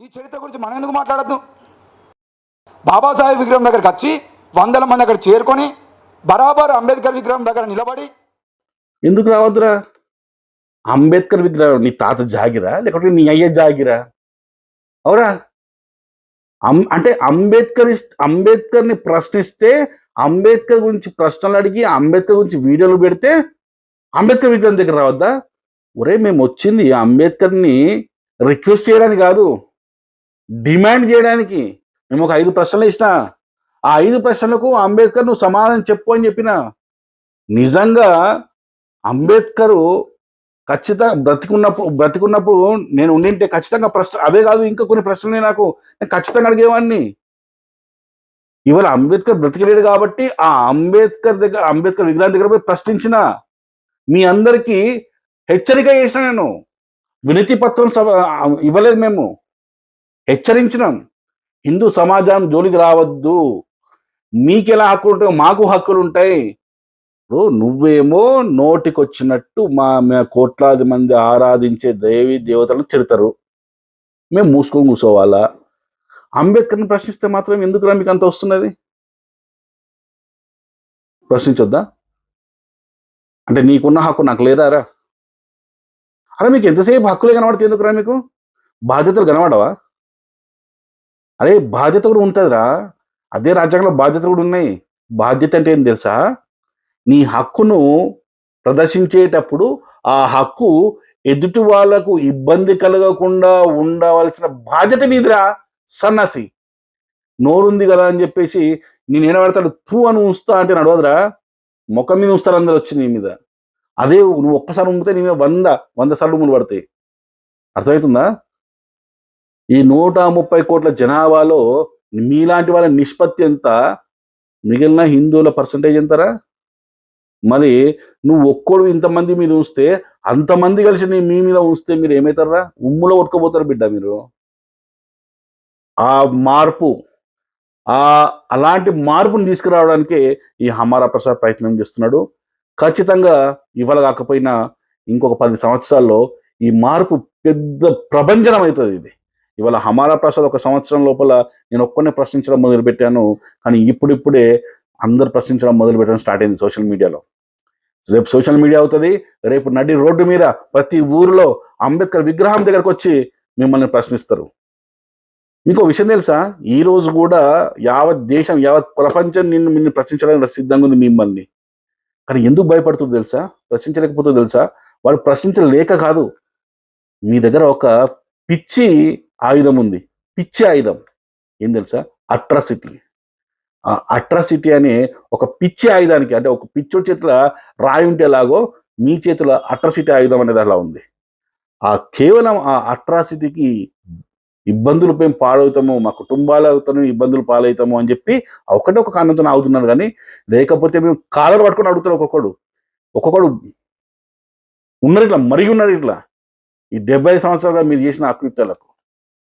ఈ చరిత్ర గురించి మనం ఎందుకు మాట్లాడద్దు? బాబాసాహెబ్ విగ్రహం దగ్గరికి వచ్చి వందల మంది అక్కడ చేరుకొని బరాబర్ అంబేద్కర్ విగ్రహం దగ్గర నిలబడి ఎందుకు రావద్దురా? అంబేద్కర్ విగ్రహం నీ తాత జాగిరా? లేకపోతే నీ అయ్య జాగిరా? అవురా. అం అంటే అంబేద్కర్ అంబేద్కర్ని ప్రశ్నిస్తే అంబేద్కర్ గురించి ప్రశ్నలు అడిగి అంబేద్కర్ గురించి వీడియోలు పెడితే అంబేద్కర్ విగ్రహం దగ్గర రావద్దా? ఒరే మేము వచ్చింది అంబేద్కర్ని రిక్వెస్ట్ చేయడానికి కాదు. డిమాండ్ చేయడానికి మేము ఒక ఐదు ప్రశ్నలు ఇచ్చిన ఆ ఐదు ప్రశ్నలకు అంబేద్కర్ నువ్వు సమాధానం చెప్పు అని చెప్పిన నిజంగా అంబేద్కర్ ఖచ్చితంగా బ్రతికున్నప్పుడు బ్రతికున్నప్పుడు నేను ఉండింటే ఖచ్చితంగా ప్రశ్న అవే కాదు ఇంకా కొన్ని ప్రశ్నలు నాకు. నేను ఖచ్చితంగా అడిగేవాడిని ఇవాళ అంబేద్కర్ బ్రతికలేడు కాబట్టి ఆ అంబేద్కర్ దగ్గర అంబేద్కర్ విగ్రహం దగ్గర పోయి ప్రశ్నించిన మీ అందరికీ హెచ్చరిక చేసిన నేను. వినతి పత్రం సభ ఇవ్వలేదు మేము. హెచ్చరించినాం. హిందూ సమాజం జోలికి రావద్దు. మీకెలా హక్కులు ఉంటాయి మాకు హక్కులు ఉంటాయి. ఇప్పుడు నువ్వేమో నోటికొచ్చినట్టు మా మా కోట్లాది మంది ఆరాధించే దేవి దేవతలను తిడతారు. మేము మూసుకొని కూర్చోవాలా? అంబేద్కర్ని ప్రశ్నిస్తే మాత్రం ఎందుకురా మీకు అంత వస్తున్నది? ప్రశ్నించొద్దా? అంటే నీకున్న హక్కు నాకు లేదారా? అరే మీకు ఎంతసేపు హక్కులే కనబడితే ఎందుకురా మీకు? బాధ్యతలు కనబడవా? అరే బాధ్యత కూడా ఉంటుందిరా. అదే రాజ్యాంగంలో బాధ్యత కూడా ఉన్నాయి. బాధ్యత అంటే ఏం తెలుసా? నీ హక్కును ప్రదర్శించేటప్పుడు ఆ హక్కు ఎదుటి వాళ్ళకు ఇబ్బంది కలగకుండా ఉండవలసిన బాధ్యత నీదిరా సన్నాసి. నోరుంది కదా అని చెప్పేసి నేను ఏడబడతాడు తూ అని ఉంచుతా అంటే నడవదురా ముఖం మీద ఉంచుతారు అందరు వచ్చి నీ మీద. అదే నువ్వు ఒక్కసారి ఉంపితే నీ మీద వంద వంద సార్లు ముందు పడతాయి. అర్థమవుతుందా? ఈ నూట ముప్పై కోట్ల జనాభాలో మీలాంటి వాళ్ళ నిష్పత్తి ఎంత? మిగిలిన హిందువుల పర్సంటేజ్ ఎంతరా? మరి నువ్వు ఒక్కడు ఇంతమంది మీద ఉంచితే అంతమంది కలిసి నీ మీ మీద ఉంచితే మీరు ఏమవుతారా ఉమ్ములో కొట్టుకుపోతారు బిడ్డ మీరు. ఆ మార్పు ఆ అలాంటి మార్పుని తీసుకురావడానికే ఈ హమారా ప్రసాద్ ప్రయత్నం చేస్తున్నాడు. ఖచ్చితంగా ఇవాళ కాకపోయినా ఇంకొక పది సంవత్సరాల్లో ఈ మార్పు పెద్ద ప్రభంజనం అవుతుంది ఇది. ఇవాళ హమారా ప్రసాద్ ఒక సంవత్సరం లోపల నేను ఒక్కనే ప్రశ్నించడం మొదలుపెట్టాను కానీ ఇప్పుడిప్పుడే అందరు ప్రశ్నించడం మొదలు పెట్టడం స్టార్ట్ అయింది సోషల్ మీడియాలో. రేపు సోషల్ మీడియా అవుతుంది రేపు నడి రోడ్డు మీద ప్రతి ఊరిలో అంబేద్కర్ విగ్రహం దగ్గరకు వచ్చి మిమ్మల్ని ప్రశ్నిస్తారు. మీకు విషయం తెలుసా? ఈ రోజు కూడా యావత్ దేశం యావత్ ప్రపంచం నిన్ను నిన్ను ప్రశ్నించడానికి సిద్ధంగా ఉంది మిమ్మల్ని. కానీ ఎందుకు భయపడుతుంది తెలుసా? ప్రశ్నించలేకపోతుందో తెలుసా? వాళ్ళు ప్రశ్నించలేక కాదు. మీ దగ్గర ఒక పిచ్చి ఆయుధం ఉంది. పిచ్చి ఆయుధం. ఏం తెలుసా? అట్రాసిటీ. ఆ అట్రాసిటీ అనే ఒక పిచ్చి ఆయుధానికి అంటే ఒక పిచ్చో చేతుల రాయి ఉంటే ఎలాగో మీ చేతుల అట్రాసిటీ ఆయుధం అనేది అలా ఉంది. ఆ కేవలం ఆ అట్రాసిటీకి ఇబ్బందులు మేము పాడవుతాము మా కుటుంబాలతో ఇబ్బందులు పాలవుతాము అని చెప్పి ఒకటే ఒక కారణంతో ఆగుతున్నాడు కానీ లేకపోతే మేము కాలర్ పట్టుకొని అడుగుతున్నాం ఒక్కొక్కడు. ఒక్కొక్కడు ఉన్నారు ఇట్లా మరిగి ఉన్నారు ఇట్లా ఈ డెబ్బై సంవత్సరాలుగా మీరు చేసిన అకృత్యాలకు.